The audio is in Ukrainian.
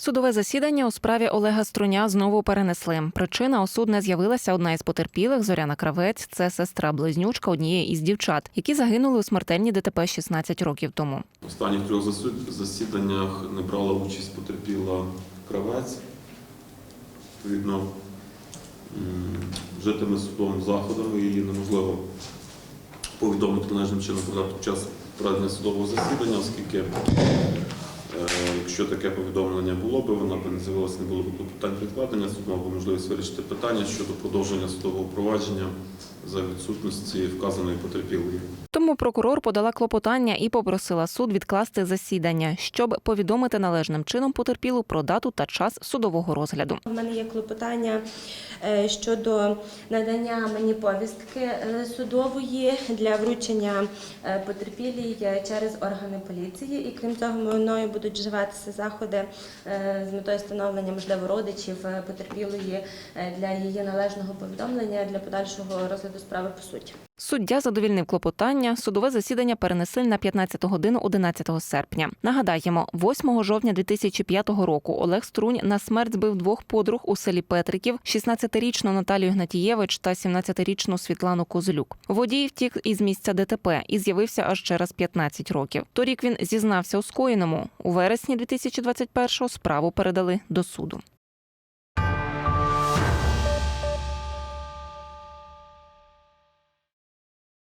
Судове засідання у справі Олега Струня знову перенесли. Причина осуд не з'явилася одна із потерпілих Зоряна Кравець. Це сестра близнючка однієї із дівчат, які загинули у смертельній ДТП 16 років тому. Останніх трьох засіданнях не брала участь потерпіла кравець. Відповідно, м, вжитими судовими заходами її неможливо повідомити належним чином час проведення судового засідання, оскільки якщо таке повідомлення було би, вона б не з'явилася, не було б питань відкладення, суд мав би можливість вирішити питання щодо продовження судового провадження за відсутності вказаної потерпілої. Тому прокурор подала клопотання і попросила суд відкласти засідання, щоб повідомити належним чином потерпілу про дату та час судового розгляду. У мене є клопотання е, щодо надання мені повістки е, судової для вручення е, потерпілій через органи поліції. І крім цього, мною будуть вживатися заходи з метою встановлення можливо родичів потерпілої для її належного повідомлення для подальшого розгляду справи по суті. Суддя задовільнив клопотання. Судове засідання перенесли на 15 годину 11 серпня. Нагадаємо, 8 жовтня 2005 року Олег Струнь на смерть збив двох подруг у селі Петриків: 16-річну Наталію Гнатієвич та 17-річну Світлану Козлюк. Водій втік із місця ДТП і з'явився аж через 15 років. Торік він зізнався у скоєному. У вересні 2021-го справу передали до суду.